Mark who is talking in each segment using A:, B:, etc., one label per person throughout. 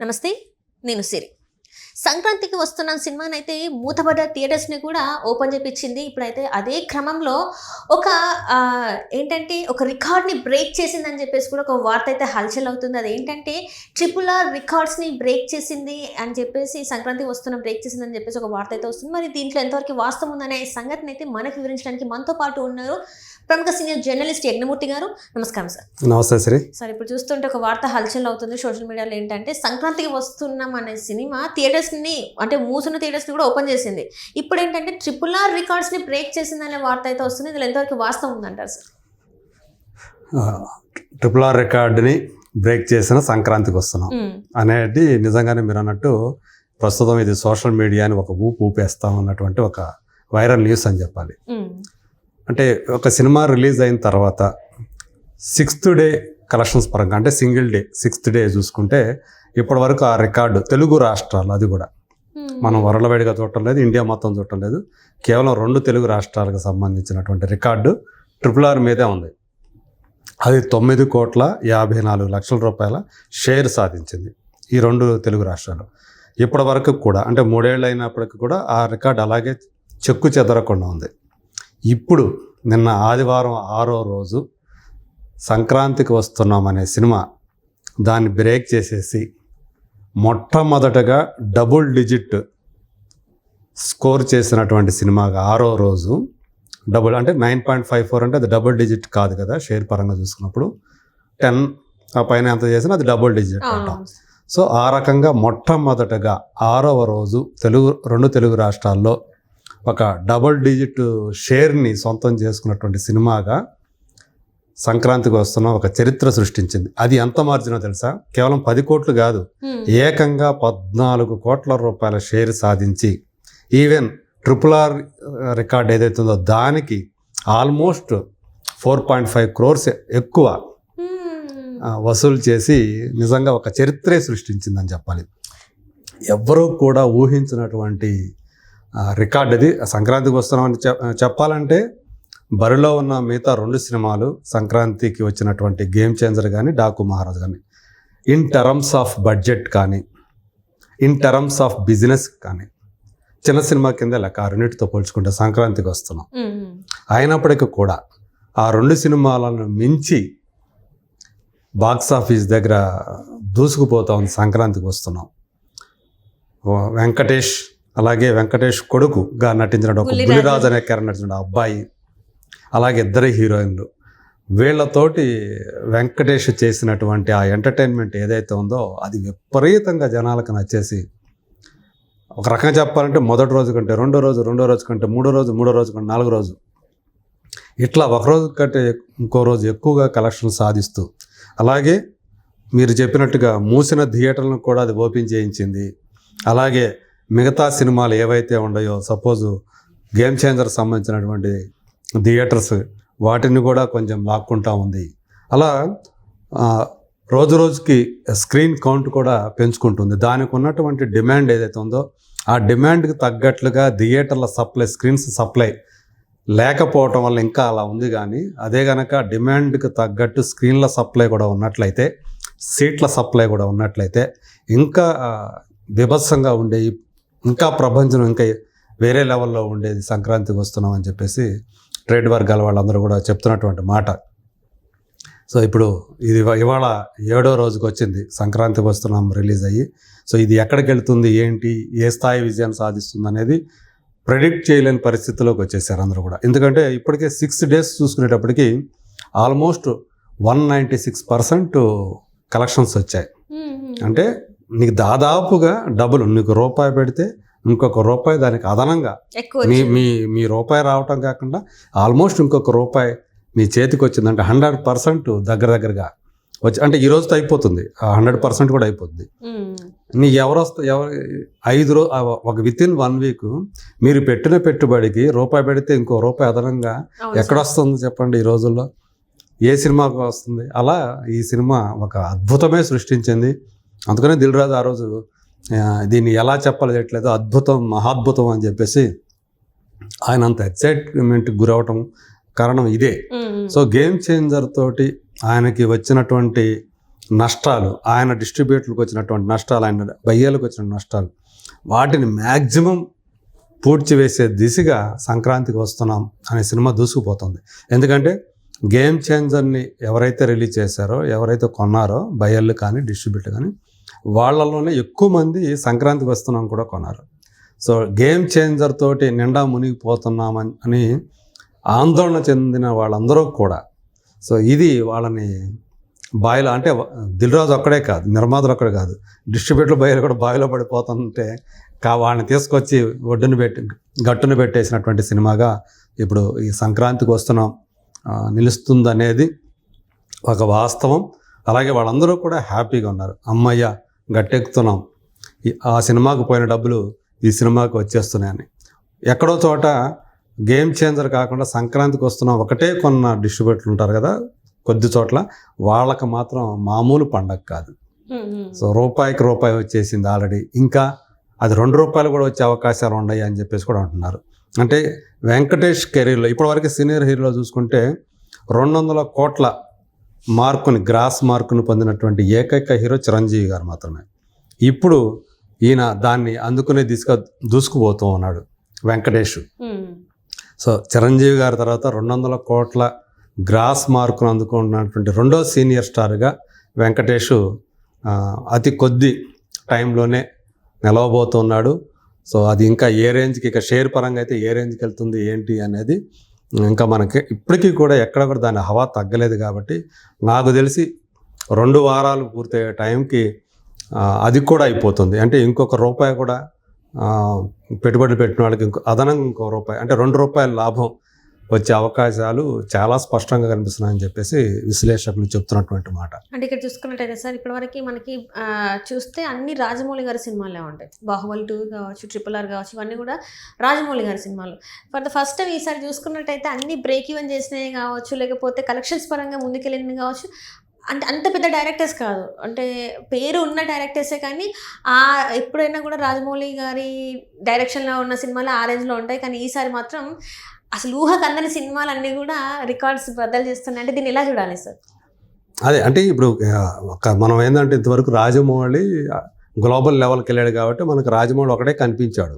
A: నమస్తే నేను సిరి. సంక్రాంతికి వస్తున్న సినిమానైతే మూతపడ్డ థియేటర్స్ని కూడా ఓపెన్ చేపించింది. ఇప్పుడైతే అదే క్రమంలో ఒక ఏంటంటే ఒక రికార్డ్ని బ్రేక్ చేసిందని చెప్పేసి కూడా ఒక వార్త అయితే హల్చల్ అవుతుంది. అది ఏంటంటే ట్రిపుల్ ఆర్ రికార్డ్స్ని బ్రేక్ చేసింది అని చెప్పేసి సంక్రాంతికి వస్తున్న బ్రేక్ చేసిందని చెప్పేసి ఒక వార్త అయితే వస్తుంది. మరి దీంట్లో ఎంతవరకు వాస్తవం ఉందనే సంగతిని అయితే మనకు వివరించడానికి మనతో పాటు ఉన్నారు ప్రముఖ సీనియర్ జర్నలిస్ట్ యజ్ఞమూర్తి గారు. నమస్కారం సార్.
B: నమస్తే శ్రీ.
A: సార్ ఇప్పుడు చూస్తుంటే ఒక వార్త హల్చల్ అవుతుంది. సోషల్ మీడియాలో ఏంటంటే సంక్రాంతికి వస్తున్నాం అనే సినిమా థియేటర్స్ని అంటే మూసిన థియేటర్స్ని కూడా ఓపెన్ చేసింది. ఇప్పుడు ఏంటంటే ట్రిపుల్ ఆర్ రికార్డ్స్ని బ్రేక్ చేసిందనే వార్త అయితే వస్తుంది. ఇందులో ఎంతవరకు వాస్తవం ఉందంటారు సార్?
B: ట్రిపుల్ ఆర్ రికార్డుని బ్రేక్ చేసిన సంక్రాంతికి వస్తున్నాం. అనేది నిజంగానే మీరు అన్నట్టు ప్రస్తుతం ఇది సోషల్ మీడియాని ఒక ఊపు ఊపేస్తాం అన్నటువంటి ఒక వైరల్ న్యూస్ అని చెప్పాలి. అంటే ఒక సినిమా రిలీజ్ అయిన తర్వాత సిక్స్త్ డే కలెక్షన్స్ పరంగా అంటే సింగిల్ డే సిక్స్త్ డే చూసుకుంటే ఇప్పటి వరకు ఆ రికార్డు తెలుగు రాష్ట్రాలు అది కూడా. మనం వరలవేడిగా చూడటం లేదు ఇండియా మొత్తం చూడటం లేదు. కేవలం రెండు తెలుగు రాష్ట్రాలకు సంబంధించినటువంటి రికార్డు ట్రిపుల్ ఆర్ మీదే ఉంది. అది తొమ్మిది కోట్ల యాభై నాలుగు లక్షల రూపాయల షేర్ సాధించింది ఈ రెండు తెలుగు రాష్ట్రాలు. ఇప్పటి వరకు కూడా అంటే మూడేళ్ళు అయినప్పటికీ కూడా ఆ రికార్డు అలాగే చెక్కు చెదరకుండా ఉంది. ఇప్పుడు నిన్న ఆదివారం ఆరో రోజు సంక్రాంతికి వస్తున్నాం అనే సినిమా దాన్ని బ్రేక్ చేసేసి మొట్టమొదటగా డబుల్ డిజిట్ స్కోర్ చేసినటువంటి సినిమాగా ఆరో రోజు డబుల్ అంటే నైన్ పాయింట్ ఫైవ్ ఫోర్ అంటే అది డబుల్ డిజిట్ కాదు కదా షేర్ పరంగా చూసుకున్నప్పుడు. టెన్ ఆ పైన ఎంత చేసినా అది డబుల్ డిజిట్ అంటాం. సో ఆ రకంగా మొట్టమొదటగా ఆరవ రోజు తెలుగు రెండు తెలుగు రాష్ట్రాల్లో ఒక డబుల్ డిజిట్ షేర్ని సొంతం చేసుకున్నటువంటి సినిమాగా సంక్రాంతికి వస్తున్న ఒక చరిత్ర సృష్టించింది. అది ఎంత మార్జినో తెలుసా? కేవలం పది కోట్లు కాదు. ఏకంగా పద్నాలుగు కోట్ల రూపాయల షేర్ సాధించి ఈవెన్ ట్రిపుల్ ఆర్ రికార్డ్ ఏదైతుందో దానికి almost four point five crores ఎక్కువ వసూలు చేసి నిజంగా ఒక చరిత్రే సృష్టించిందని చెప్పాలి. ఎవ్వరూ కూడా ఊహించినటువంటి రికార్డ్ అది. సంక్రాంతికి వస్తున్నామని చెప్- చెప్పాలంటే బరిలో ఉన్న మిగతా రెండు సినిమాలు సంక్రాంతికి వచ్చినటువంటి గేమ్ చేంజర్ కానీ డాకు మహారాజ్ కానీ ఇన్ టర్మ్స్ ఆఫ్ బడ్జెట్ కానీ ఇన్ టర్మ్స్ ఆఫ్ బిజినెస్ కానీ చిన్న సినిమా కింద లెక్క ఆ రెండింటితో పోల్చుకుంటే సంక్రాంతికి వస్తున్నాం. అయినప్పటికీ కూడా ఆ రెండు సినిమాలను మించి బాక్స్ ఆఫీస్ దగ్గర దూసుకుపోతా ఉంది సంక్రాంతికి వస్తున్నాం వెంకటేష్ అలాగే వెంకటేష్ కొడుకుగా నటించిన ఒక. బులిరాజు అనే క్యారెక్టర్ నటించిన అబ్బాయి అలాగే ఇద్దరు హీరోయిన్లు. వీళ్ళతోటి వెంకటేష్ చేసినటువంటి ఆ ఎంటర్టైన్మెంట్ ఏదైతే ఉందో అది విపరీతంగా జనాలకు నచ్చేసి ఒక రకంగా చెప్పాలంటే మొదటి రోజు కంటే రెండో రోజు రెండో రోజు కంటే మూడో రోజు మూడో రోజు కంటే నాలుగో రోజు. ఇట్లా ఒక రోజు కంటే ఇంకో రోజు ఎక్కువగా కలెక్షన్ సాధిస్తూ అలాగే మీరు చెప్పినట్టుగా మూసిన థియేటర్లను కూడా అది ఓపెన్ చేయించింది. అలాగే మిగతా సినిమాలు ఏవైతే ఉన్నాయో సపోజు గేమ్ చేంజర్ సంబంధించినటువంటి థియేటర్స్ వాటిని కూడా కొంచెం లాక్కుంటా ఉంది. అలా రోజు రోజుకి స్క్రీన్ కౌంట్ కూడా పెంచుకుంటుంది. దానికి ఉన్నటువంటి డిమాండ్ ఏదైతే ఉందో ఆ డిమాండ్కి తగ్గట్లుగా థియేటర్ల సప్లై స్క్రీన్స్ సప్లై లేకపోవటం వల్ల ఇంకా అలా ఉంది కానీ అదే కనుక డిమాండ్కి తగ్గట్టు స్క్రీన్ల సప్లై కూడా ఉన్నట్లయితే సీట్ల సప్లై కూడా ఉన్నట్లయితే ఇంకా ఆ, బీభత్సంగా ఉండేవి ఇంకా ప్రపంచం ఇంకా వేరే లెవెల్లో ఉండేది సంక్రాంతికి వస్తున్నాం అని చెప్పేసి ట్రేడ్ వర్గాల వాళ్ళందరూ కూడా చెప్తున్నటువంటి మాట. సో ఇప్పుడు ఇది ఇవా- ఇవాళ ఏడో రోజుకి వచ్చింది. సంక్రాంతికి వస్తున్నాం రిలీజ్ అయ్యి. సో ఇది ఎక్కడికి వెళ్తుంది ఏంటి ఏ స్థాయి విజయాన్ని సాధిస్తుంది అనేది ప్రెడిక్ట్ చేయలేని పరిస్థితిలోకి వచ్చేసారు అందరూ కూడా. ఎందుకంటే ఇప్పటికే six days చూసుకునేటప్పటికి almost one ninety six percent collections వచ్చాయి. అంటే నీకు దాదాపుగా డబుల్ నీకు రూపాయి పెడితే ఇంకొక రూపాయి దానికి అదనంగా మీ. మీ మీ రూపాయి రావటం కాకుండా ఆల్మోస్ట్ ఇంకొక రూపాయి మీ చేతికి వచ్చిందంటే హండ్రెడ్ పర్సెంట్ దగ్గర దగ్గరగా వచ్చి అంటే ఈ రోజుతో అయిపోతుంది. హండ్రెడ్ పర్సెంట్ కూడా అయిపోతుంది. నీకు ఎవరు వస్తా ఎవరు ఐదు రో ఒక విత్ ఇన్ వన్ వీక్ మీరు పెట్టిన పెట్టుబడికి రూపాయి పెడితే ఇంకో రూపాయి అదనంగా
A: అవును
B: ఎక్కడ వస్తుంది చెప్పండి ఈ రోజుల్లో? ఏ సినిమాకు వస్తుంది? అలా ఈ సినిమా ఒక అద్భుతమే సృష్టించింది. అందుకనే దిల్ రాజు ఆ రోజు దీన్ని ఎలా చెప్పాలి చేయట్లేదు అద్భుతం మహాద్భుతం అని చెప్పేసి ఆయన అంత ఎక్సైట్మెంట్కి గురవటం కారణం ఇదే. సో గేమ్ చేంజర్ తోటి ఆయనకి వచ్చినటువంటి నష్టాలు ఆయన డిస్ట్రిబ్యూటర్లకు వచ్చినటువంటి నష్టాలు ఆయన బయ్యాలకు వచ్చిన నష్టాలు వాటిని మ్యాక్సిమం పూడ్చివేసే దిశగా సంక్రాంతికి వస్తున్నాం అనే సినిమా దూసుకుపోతుంది ఎందుకంటే గేమ్ చేంజర్ని ఎవరైతే రిలీజ్ చేశారో ఎవరైతే కొన్నారో బయ్యర్లు కానీ డిస్ట్రిబ్యూటర్ కానీ వాళ్ళలోనే ఎక్కువ మంది సంక్రాంతికి వస్తున్నాం కూడా కొన్నారు. సో గేమ్ చేంజర్ తోటి నిండా మునిగిపోతున్నామని అని ఆందోళన చెందిన వాళ్ళందరూ కూడా. సో ఇది వాళ్ళని బావిలో అంటే దిల్రాజు ఒక్కడే కాదు నిర్మాతలు ఒక్కడే కాదు డిస్ట్రిబ్యూటర్ బయలు కూడా బాయిలో పడిపోతుంటే కా వాళ్ళని తీసుకొచ్చి ఒడ్డున పెట్టి గట్టున పెట్టేసినటువంటి సినిమాగా ఇప్పుడు ఈ సంక్రాంతికి వస్తున్నాం నిలుస్తుందనేది ఒక వాస్తవం. అలాగే వాళ్ళందరూ కూడా హ్యాపీగా ఉన్నారు. అమ్మయ్య గట్టెక్కుతున్నాం. ఈ- ఆ సినిమాకు పోయిన డబ్బులు ఈ సినిమాకి వచ్చేస్తున్నాయని. ఎక్కడో చోట గేమ్ చేంజర్ కాకుండా సంక్రాంతికి వస్తున్నాం ఒకటే కొన్న డిస్ట్రిబ్యూటర్లు ఉంటారు కదా కొద్ది చోట్ల వాళ్ళకి మాత్రం మామూలు పండగ కాదు. సో రూపాయికి రూపాయి వచ్చేసింది ఆల్రెడీ. ఇంకా అది రెండు రూపాయలు కూడా వచ్చే అవకాశాలు ఉన్నాయి అని చెప్పేసి కూడా అంటున్నారు. అంటే వెంకటేష్ కెరీర్లో ఇప్పటివరకు సీనియర్ హీరోలో చూసుకుంటే రెండు వందల కోట్ల మార్కుని గ్రాస్ మార్కును పొందినటువంటి ఏకైక హీరో చిరంజీవి గారు మాత్రమే. ఇప్పుడు ఈయన దాన్ని అందుకునే దిశగా దూసుకుపోతూ ఉన్నాడు వెంకటేష్. సో చిరంజీవి గారి తర్వాత రెండు వందల కోట్ల గ్రాస్ మార్కును అందుకున్నటువంటి రెండో సీనియర్ స్టార్గా వెంకటేష్ అతి కొద్ది టైంలోనే నిలవబోతున్నాడు సో అది ఇంకా ఏ రేంజ్కి ఇక షేర్ పరంగా అయితే ఏ రేంజ్కి వెళ్తుంది ఏంటి అనేది ఇంకా మనకి ఇప్పటికీ కూడా ఎక్కడ కూడా దాని హవా తగ్గలేదు కాబట్టి నాకు తెలిసి రెండు వారాలు పూర్తయ్యే టైంకి అది కూడా అయిపోతుంది. అంటే ఇంకొక రూపాయి కూడా పెట్టుబడులు పెట్టుబడి పెట్టిన వాళ్ళకి ఇంకో అదనంగా ఇంకో రూపాయి అంటే రెండు రూపాయల లాభం వచ్చే అవకాశాలు చాలా స్పష్టంగా కనిపిస్తున్నాయని చెప్పేసి విశ్లేషకులు చెప్తున్నటువంటి మాట.
A: అంటే ఇక్కడ చూసుకున్నట్టయితే సార్ ఇప్పటివరకు మనకి చూస్తే అన్ని రాజమౌళి గారి సినిమాలే ఉంటాయి. బాహుబలి టూ కావచ్చు ట్రిపుల్ ఆర్ కావచ్చు ఇవన్నీ కూడా రాజమౌళి గారి సినిమాలు. ఫర్ ద ఫస్ట్ టైం ఈసారి చూసుకున్నట్టయితే అన్ని బ్రేక్ ఈవెన్ చేసినవి కావచ్చు లేకపోతే కలెక్షన్స్ పరంగా ముందుకెళ్ళింది కావచ్చు అంటే అంత పెద్ద డైరెక్టర్స్ కాదు. అంటే పేరు ఉన్న డైరెక్టర్సే కానీ ఆ ఎప్పుడైనా కూడా రాజమౌళి గారి డైరెక్షన్లో ఉన్న సినిమాలు ఆ రేంజ్లో ఉంటాయి. కానీ ఈసారి మాత్రం అసలు ఊహకు అందని సినిమాలన్నీ కూడా రికార్డ్స్ బద్దలు చేస్తున్నాయి. అంటే దీన్ని ఎలా చూడాలి సార్?
B: అదే అంటే ఇప్పుడు ఒక మనం ఏంటంటే ఇంతవరకు రాజమౌళి గ్లోబల్ లెవెల్కి వెళ్ళాడు కాబట్టి మనకు రాజమౌళి ఒకటే కనిపించాడు.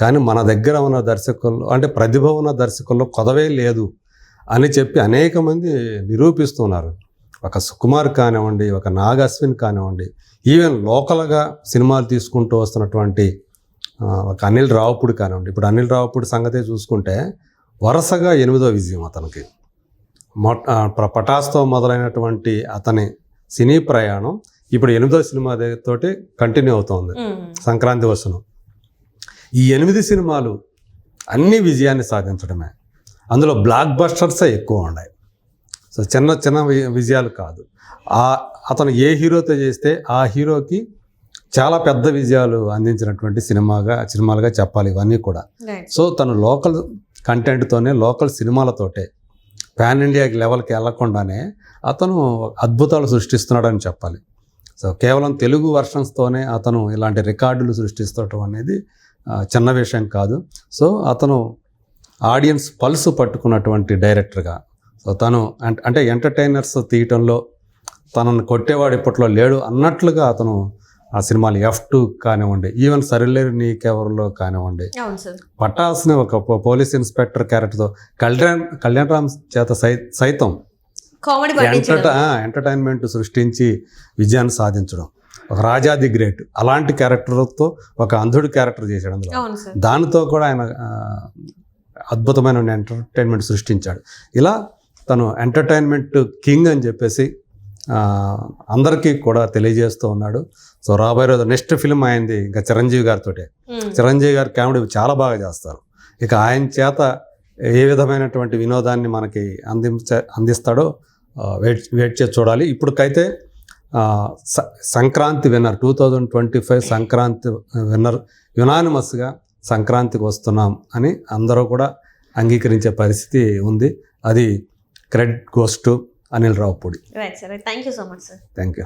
B: కానీ మన దగ్గర ఉన్న దర్శకుల్లో అంటే ప్రతిభ ఉన్న దర్శకుల్లో కొదవే లేదు అని చెప్పి అనేక మంది నిరూపిస్తున్నారు. ఒక సుకుమార్ కానివ్వండి ఒక నాగ్ అశ్విన్ కానివ్వండి ఈవెన్ లోకల్గా సినిమాలు తీసుకుంటూ వస్తున్నటువంటి ఒక అనిల్ రావుపూడి కానివ్వండి. ఇప్పుడు అనిల్ రావుపూడి సంగతే చూసుకుంటే వరుసగా ఎనిమిదో విజయం అతనికి. పటాస్తో మొదలైనటువంటి అతని సినీ ప్రయాణం ఇప్పుడు ఎనిమిదో సినిమా తోటి కంటిన్యూ అవుతోంది. సంక్రాంతి వస్తున్నాం ఈ ఎనిమిది సినిమాలు అన్ని విజయాన్ని సాధించడమే. అందులో బ్లాక్ బస్టర్సే ఎక్కువ ఉన్నాయి. సో చిన్న చిన్న విజయాలు కాదు. ఆ అతను ఏ హీరోతో చేస్తే ఆ హీరోకి చాలా పెద్ద విజయాలు అందించినటువంటి సినిమాగా సినిమాలుగా చెప్పాలి ఇవన్నీ కూడా. సో తను లోకల్ కంటెంట్తోనే లోకల్ సినిమాలతోటే పాన్ ఇండియా లెవెల్కి వెళ్ళకుండానే అతను అద్భుతాలు సృష్టిస్తున్నాడని చెప్పాలి. సో కేవలం తెలుగు వర్షన్స్తోనే అతను ఇలాంటి రికార్డులు సృష్టిస్తటం అనేది చిన్న విషయం కాదు. సో అతను ఆడియన్స్ పల్స్ పట్టుకున్నటువంటి డైరెక్టర్గా సో తను అంటే ఎంటర్టైనర్స్ తీయటంలో తనను కొట్టేవాడు ఇప్పట్లో లేడు అన్నట్లుగా అతను ఆ సినిమాలు ఎఫ్ టూ కానివ్వండి ఈవెన్ సరిలేరు నీకెవరిలో కానివ్వండి. పటాస్ని ఒక పోలీస్ ఇన్స్పెక్టర్ క్యారెక్టర్తో కళ్యాణ్ కళ్యాణ్ రామ్ చేత సై సైతం ఎంటర్టైన్మెంట్ సృష్టించి విజయాన్ని సాధించడం. ఒక రాజా ది గ్రేట్ అలాంటి క్యారెక్టర్తో ఒక అంధుడి క్యారెక్టర్ చేశాడు అందులో. దానితో కూడా ఆయన అద్భుతమైన ఎంటర్టైన్మెంట్ సృష్టించాడు. ఇలా తను ఎంటర్టైన్మెంట్ కింగ్ అని చెప్పేసి అందరికీ కూడా తెలియజేస్తూ ఉన్నాడు. సో రాబోయే రోజు నెక్స్ట్ ఫిల్మ్ అయింది ఇంకా చిరంజీవి గారితో
A: ఉమ్.
B: చిరంజీవి గారు కామెడీ చాలా బాగా చేస్తారు. ఇక ఆయన చేత ఏ విధమైనటువంటి వినోదాన్ని మనకి అందించ అందిస్తాడో వెయిట్ వెయిట్ చేసి చూడాలి. ఇప్పటికైతే Sankranti winner two thousand twenty five Sankranti winner యునానిమస్గా సంక్రాంతికి వస్తున్నాం అని అందరూ కూడా అంగీకరించే పరిస్థితి ఉంది. అది credit goes to Anil Ravipudi
A: right sir thank you so much sir
B: thank you